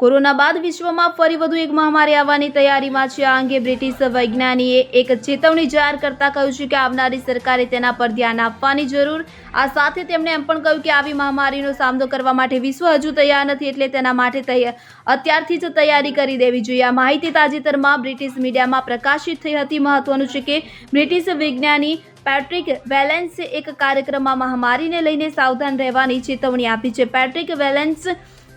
Corona બાદ વિશ્વમાં ફરી વધુ એક મહામારી આવવાની તૈયારીમાં છે. આ અંગે બ્રિટિશ વૈજ્ઞાનીએ એક ચેતવણી જાહેર કરતા કહ્યું છે કે આવનારી સરકારે તેના પર ધ્યાન આપવાની જરૂર. આ સાથે તેમણે એમ પણ કહ્યું કે આવી મહામારીનો સામનો કરવા માટે વિશ્વ હજુ તૈયાર નથી એટલે તેના માટે તૈયાર અત્યારથી જ તૈયારી કરી દેવી જોઈએ. આ માહિતી તાજેતરમાં બ્રિટિશ મીડિયામાં પ્રકાશિત થઈ હતી. મહત્વનું છે કે બ્રિટિશ વિજ્ઞાની પેટ્રિક વેલેન્સે એક કાર્યક્રમમાં મહામારીને લઈને સાવધાન રહેવાની ચેતવણી આપી છે. પેટ્રિક વેલેન્સ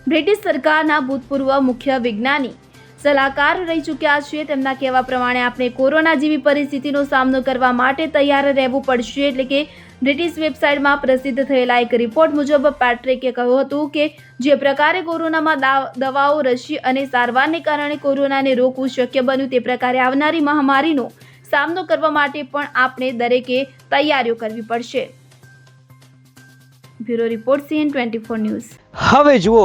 બ્રિટિશ સરકારના ભૂતપૂર્વ મુખ્ય વિજ્ઞાની. સલાહકાર રહી ચૂક્યા છે. તેમના કહેવા પ્રમાણે આપણે કોરોના જેવી પરિસ્થિતિનો સામનો કરવા માટે તૈયાર રહેવું પડશે એટલે કે બ્રિટિશ વેબસાઇટમાં પ્રસિદ્ધ થયેલા એક રિપોર્ટ મુજબ પેટ્રિકે કહ્યું હતું કે જે પ્રકારે કોરોનામાં દવાઓ, રસી અને સારવારને કારણે કોરોનાને રોકવું શક્ય બન્યું તે પ્રકારે આવનારી મહામારીનો સામનો કરવા માટે પણ આપણે દરેકે તૈયારીઓ કરવી પડશે. Bureau report CN twenty four news. હવે જુઓ